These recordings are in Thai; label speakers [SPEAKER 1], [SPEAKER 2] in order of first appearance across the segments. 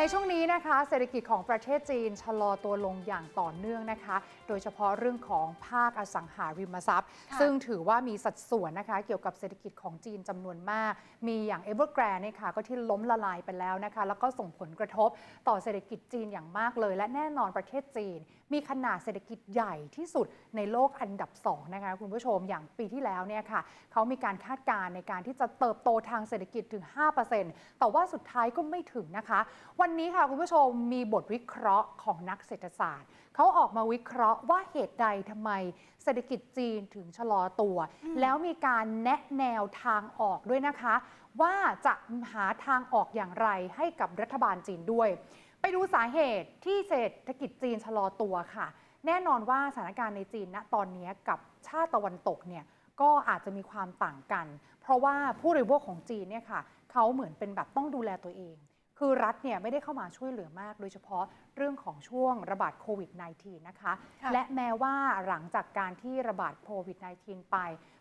[SPEAKER 1] ในช่วงนี้นะคะ เศรษฐกิจของประเทศจีนชะลอตัวลงอย่างต่อเนื่องนะคะ โดยเฉพาะเรื่องของภาคอสังหาริมทรัพย์
[SPEAKER 2] ค่ะ
[SPEAKER 1] ซึ่งถือว่ามีสัดส่วนนะคะ เกี่ยวกับเศรษฐกิจของจีนจำนวนมาก มีอย่าง Evergrande เนี่ยค่ะก็ที่ล้มละลายไปแล้วนะคะ แล้วก็ส่งผลกระทบต่อเศรษฐกิจจีนอย่างมากเลย และแน่นอนประเทศจีน มีขนาดเศรษฐกิจใหญ่ที่สุดในโลกอันดับสองนะคะคุณผู้ชมอย่างปีที่แล้วเนี่ยค่ะเขามีการคาดการณ์ในการที่จะเติบโตทางเศรษฐกิจถึง 5%แต่ว่าสุดท้ายก็ไม่ถึงนะคะวันนี้ค่ะคุณผู้ชมมีบทวิเคราะห์ของนักเศรษฐศาสตร์ เขาออกมาวิเคราะห์ว่าเหตุใดทำไมเศรษฐกิจจีนถึงชะลอตัว แล้วมีการแนะแนวทางออกด้วยนะคะ ว่าจะหาทางออกอย่างไรให้กับรัฐบาลจีนด้วย ไปดูสาเหตุที่เศรษฐกิจจีนชะลอตัวค่ะ แน่นอนว่าสถานการณ์ในจีนณตอนนี้กับชาติตะวันตกเนี่ยก็อาจจะมีความต่างกัน เพราะว่าผู้บริโภคของจีนเนี่ยค่ะเขาเหมือนเป็นแบบต้องดูแลตัวเอง คือรัฐเนี่ยไม่ได้เข้ามาช่วยเหลือมาก โดยเฉพาะเรื่องของช่วงระบาดโควิด -19 นะคะ
[SPEAKER 2] ค่ะ
[SPEAKER 1] และแม้ว่าหลังจากการที่ระบาดโควิด -19 ไป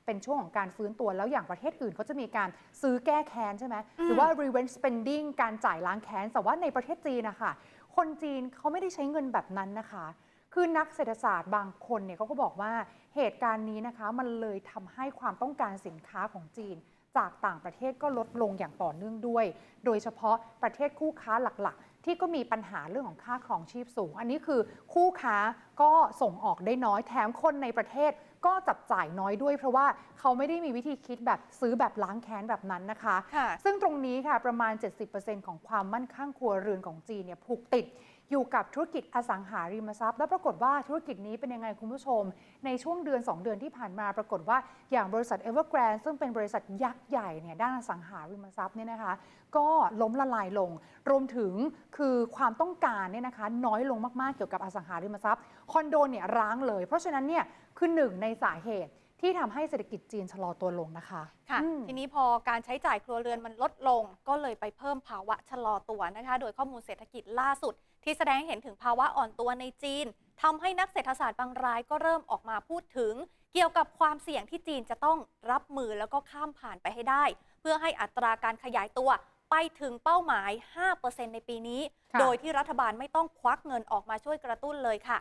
[SPEAKER 1] เป็นช่วงของการฟื้นตัวแล้วอย่างประเทศอื่นเขาจะมีการซื้อแก้แค้นใช่ไหมหรือว่า revenge spending การจ่ายล้างแค้นแต่ว่าในประเทศจีนนะคะคนจีนเขาไม่ได้ใช้เงินแบบนั้นนะคะ คือนักเศรษฐศาสตร์บางคนเนี่ยเขาก็บอกว่าเหตุการณ์นี้นะคะมันเลยทำให้ความต้องการสินค้าของจีน จากต่างประเทศก็ลดลงอย่างต่อเนื่องด้วย โดยเฉพาะประเทศคู่ค้าหลัก ๆที่ก็มีปัญหาเรื่องของค่าครองชีพสูง อันนี้คือคู่ค้าก็ส่งออกได้น้อยแถมคนในประเทศก็จับจ่ายน้อยด้วย เพราะว่าเขาไม่ได้มีวิธีคิดแบบซื้อแบบล้างแค้นแบบนั้นนะคะ
[SPEAKER 2] ค่ะ
[SPEAKER 1] ซึ่งตรงนี้ค่ะประมาณ 70%ของความมั่นคงครัวเรือนของจีนเนี่ยผูกติด อยู่กับธุรกิจอสังหาริมทรัพย์ แล้วปรากฏว่าธุรกิจนี้เป็นยังไงคุณผู้ชม ในช่วงเดือน 2 เดือนที่ผ่านมาปรากฏว่าอย่างบริษัท Evergrande ซึ่งเป็นบริษัทยักษ์ใหญ่เนี่ยด้านอสังหาริมทรัพย์เนี่ยนะคะก็ล้มละลายลง รวมถึงคือความต้องการเนี่ยนะคะน้อยลงมากๆเกี่ยวกับอสังหาริมทรัพย์คอนโดเนี่ยร้างเลย เพราะฉะนั้นเนี่ยคือหนึ่งในสาเหตุ ที่ทำให้เศรษฐกิจจีนชะลอตัวลงนะคะ
[SPEAKER 2] ค่ะ
[SPEAKER 1] อืม
[SPEAKER 2] ทีนี้พอการใช้จ่ายครัวเรือนมันลดลง ก็เลยไปเพิ่มภาวะชะลอตัวนะคะ โดยข้อมูลเศรษฐกิจล่าสุด ที่แสดงให้เห็นถึงภาวะอ่อนตัวในจีนทำให้นักเศรษฐศาสตร์บางรายก็เริ่มออกมาพูดถึง เกี่ยวกับความเสี่ยงที่จีนจะต้องรับมือแล้วก็ข้ามผ่านไปให้ได้ เพื่อให้อัตราการขยายตัวไปถึงเป้าหมาย 5%ในปีนี้
[SPEAKER 1] ค่ะ
[SPEAKER 2] โดยที่รัฐบาลไม่ต้องควักเงินออกมาช่วยกระตุ้นเลยค่ะ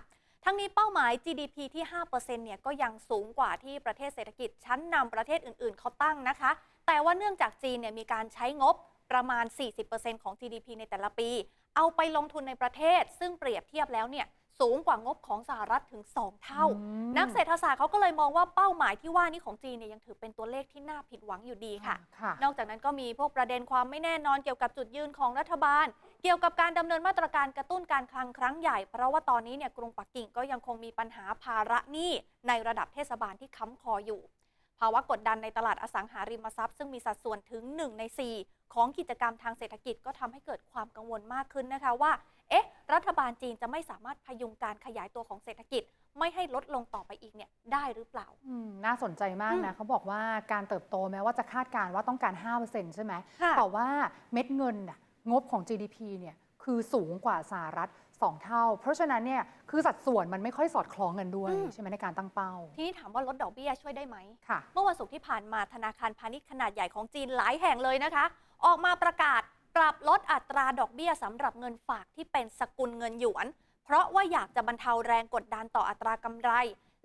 [SPEAKER 2] ทั้งนี้เป้าหมาย GDP ที่ 5%เนี่ยก็ยังสูงกว่าที่ประเทศเศรษฐกิจชั้นนำประเทศอื่น ๆ เขาตั้งนะคะ แต่ว่าเนื่องจากจีนเนี่ยมีการใช้งบประมาณ 40%ของ GDP ในแต่ละปี เอาไปลงทุนในประเทศ ซึ่งเปรียบเทียบแล้วเนี่ย สูงกว่างบของสหรัฐถึง 2 เท่า
[SPEAKER 1] อืม
[SPEAKER 2] นักเศรษฐศาสตร์เขาก็เลยมองว่าเป้าหมายที่ว่านี้ของจีนเนี่ยยังถือเป็นตัวเลขที่น่าผิดหวังอยู่ดีค่ะ
[SPEAKER 1] ค่ะ
[SPEAKER 2] นอกจากนั้นก็มีพวกประเด็นความไม่แน่นอนเกี่ยวกับจุดยืนของรัฐบาล เกี่ยวกับการดำเนินมาตรการกระตุ้นการคลังครั้งใหญ่ เพราะว่าตอนนี้เนี่ยกรุงปักกิ่งก็ยังคงมีปัญหาภาระหนี้ในระดับเทศบาลที่ค้ำคออยู่ ภาวะกดดันในตลาดอสังหาริมทรัพย์ ซึ่งมีสัดส่วนถึง 1 ใน 4 ของกิจกรรมทางเศรษฐกิจก็ทำให้เกิดความกังวลมากขึ้นนะคะว่า เอ๊ะ รัฐบาลจีนจะไม่สามารถพยุงการขยายตัวของเศรษฐกิจ ไม่ให้ลดลงต่อไปอีกเนี่ยได้หรือเปล่า
[SPEAKER 1] อืมน่าสนใจมากนะ
[SPEAKER 2] อืม
[SPEAKER 1] เขาบอกว่าการเติบโตแม้ว่าจะคาดการณ์ว่าต้องการ 5%ใช่ไหม
[SPEAKER 2] ค่ะ
[SPEAKER 1] แต่ว่าเม็ดเงินน่ะงบของ GDP เนี่ยคือสูงกว่าสหรัฐ2เท่า เพราะฉะนั้นเนี่ยคือสัดส่วนมันไม่ค่อยสอดคล้องกันด้วย
[SPEAKER 2] อืม
[SPEAKER 1] ใช่ไหมในการตั้งเป้า
[SPEAKER 2] ทีนี้ถามว่าลดดอกเบี้ยช่วยได้ไหม
[SPEAKER 1] ค่ะ
[SPEAKER 2] เมื่อวันศุกร์ที่ผ่านมาธนาคารพาณิชย์ขนาดใหญ่ของจีนหลายแห่งเลยนะคะ ออกมาประกาศ ปรับลดอัตราดอกเบี้ยสำหรับเงินฝากที่เป็นสกุลเงินหยวน เพราะว่าอยากจะบรรเทาแรงกดดันต่ออัตรากำไร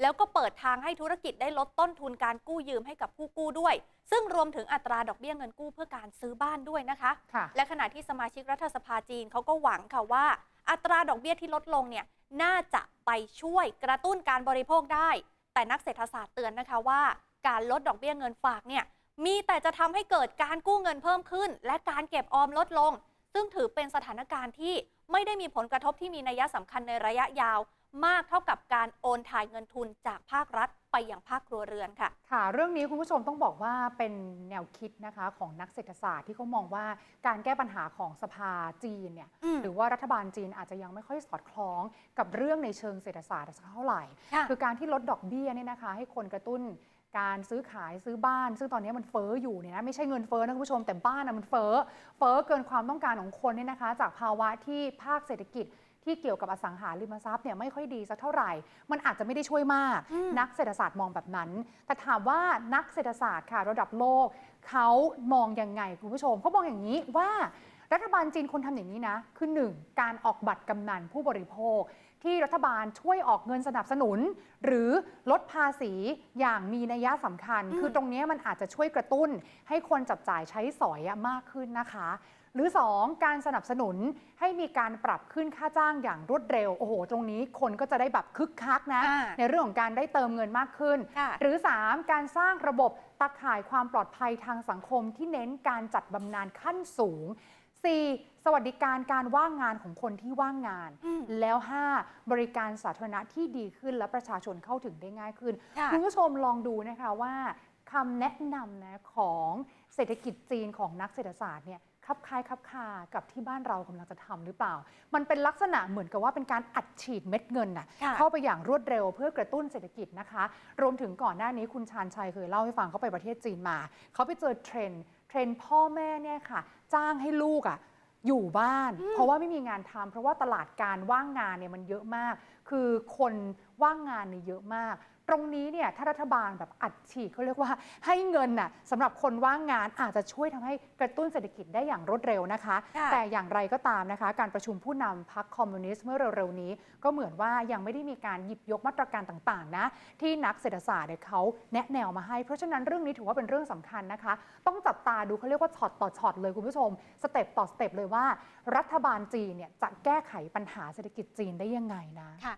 [SPEAKER 2] แล้วก็เปิดทางให้ธุรกิจได้ลดต้นทุนการกู้ยืมให้กับผู้กู้ด้วย ซึ่งรวมถึงอัตราดอกเบี้ยเงินกู้เพื่อการซื้อบ้านด้วยนะคะ
[SPEAKER 1] ค่ะ
[SPEAKER 2] และขณะที่สมาชิกรัฐสภาจีนเขาก็หวังค่ะว่า อัตราดอกเบี้ยที่ลดลงเนี่ยน่าจะไปช่วยกระตุ้นการบริโภคได้ แต่นักเศรษฐศาสตร์เตือนนะคะว่า การลดดอกเบี้ยเงินฝากเนี่ย มีแต่จะทำให้เกิดการกู้เงินเพิ่มขึ้น และการเก็บออมลดลง ซึ่งถือเป็นสถานการณ์ที่ไม่ได้มีผลกระทบที่มีนัยสำคัญในระยะยาว มากเท่ากับการโอนถ่ายเงินทุนจากภาครัฐไปยังภาคครัวเรือนค่ะ
[SPEAKER 1] ค่ะเรื่องนี้คุณผู้ชมต้องบอกว่าเป็นแนวคิดนะคะของนักเศรษฐศาสตร์ที่เขามองว่าการแก้ปัญหาของสภาจีนเนี่ย
[SPEAKER 2] อืม
[SPEAKER 1] หรือว่ารัฐบาลจีนอาจจะยังไม่ค่อยสอดคล้องกับเรื่องในเชิงเศรษฐศาสตร์สักเท่าไหร่
[SPEAKER 2] ค่ะ
[SPEAKER 1] คือการที่ลดดอกเบี้ยเนี่ยนะคะ ให้คนกระตุ้น การซื้อขายซื้อบ้าน ซึ่งตอนนี้มันเฟ้ออยู่เนี่ยนะไม่ใช่เงินเฟ้อนะคุณผู้ชมแต่บ้านนะมันเฟ้อเฟ้อเกินความต้องการของคนเนี่ยนะคะ จากภาวะที่ภาคเศรษฐกิจที่เกี่ยวกับอสังหาริมทรัพย์เนี่ยไม่ค่อยดีสักเท่าไหร่ มันอาจจะไม่ได้ช่วยมาก
[SPEAKER 2] อืม
[SPEAKER 1] นักเศรษฐศาสตร์มองแบบนั้น แต่ถามว่านักเศรษฐศาสตร์ค่ะ ระดับโลกเขามองยังไงคุณผู้ชมเขามองอย่างนี้ว่ารัฐบาลจีนควรทำอย่างนี้นะ คือ 1. การออกบัตรกำนันผู้บริโภค ที่รัฐบาลช่วยออกเงินสนับสนุน หรือลดภาษีอย่างมีนัยสำคัญ
[SPEAKER 2] อืม
[SPEAKER 1] คือตรงนี้มันอาจจะช่วยกระตุ้น ให้คนจับจ่ายใช้สอยอะมากขึ้นนะคะ หรือ 2. การสนับสนุนให้มีการปรับขึ้นค่าจ้างอย่างรวดเร็ว โอ้โห ตรงนี้คนก็จะได้แบบคึกคักนะ
[SPEAKER 2] อ่า
[SPEAKER 1] ในเรื่องของการได้เติมเงินมากขึ้น
[SPEAKER 2] ค่ะ
[SPEAKER 1] หรือ 3. การสร้างระบบตะข่ายความปลอดภัยทางสังคมที่เน้นการจัดบำนาญขั้นสูง 4. สวัสดิการการว่างงานของคนที่ว่างงาน
[SPEAKER 2] อืม
[SPEAKER 1] แล้ว 5. บริการสาธารณะที่ดีขึ้นและประชาชนเข้าถึงได้ง่ายขึ้น
[SPEAKER 2] ค่ะ
[SPEAKER 1] คุณผู้ชมลองดูนะคะว่าคำแนะนำนะของเศรษฐกิจจีนของนักเศรษฐศาสตร์เนี่ยคลับคล้ายคลับคากับที่บ้านเรากำลังจะทำหรือเปล่า มันเป็นลักษณะเหมือนกับว่าเป็นการอัดฉีดเม็ดเงินน่ะ
[SPEAKER 2] ค่ะ
[SPEAKER 1] เข้าไปอย่างรวดเร็วเพื่อกระตุ้นเศรษฐกิจนะคะ รวมถึงก่อนหน้านี้คุณชาญชัยเคยเล่าให้ฟังเขาไปประเทศจีนมา เขาไปเจอเทรนด์ เทรนด์พ่อแม่เนี่ยค่ะ จ้างให้ลูกอะอยู่บ้าน เพราะว่าไม่มีงานทำเพราะว่าตลาดการว่างงานเนี่ยมันเยอะมาก คือคนว่างงานเนี่ยเยอะมากต รงนี้เนี่ยถ้ารัฐบาลแบบอัดฉีดเขาเรียกว่าให้เงินน่ะสำหรับคนว่างงานอาจจะช่วยทำให้กระตุ้นเศรษฐกิจได้อย่างรวดเร็วนะคะ
[SPEAKER 2] ค่ะ
[SPEAKER 1] แต่อย่างไรก็ตามนะคะ การประชุมผู้นำพรรคคอมมิวนิสต์เมื่อเร็วๆนี้ ก็เหมือนว่ายังไม่ได้มีการหยิบยกมาตรการต่างๆนะที่นักเศรษฐศาสตร์เนี่ยเขาแนะแนวมาให้ เพราะฉะนั้นเรื่องนี้ถือว่าเป็นเรื่องสำคัญนะคะ ต้องจับตาดูเขาเรียกว่าช็อตต่อช็อตเลยคุณผู้ชมสเต็ปต่อสเต็ปเลยว่า รัฐบาลจีนเนี่ยจะแก้ไขปัญหาเศรษฐกิจจีนได้ยังไงนะ
[SPEAKER 2] ค่ะ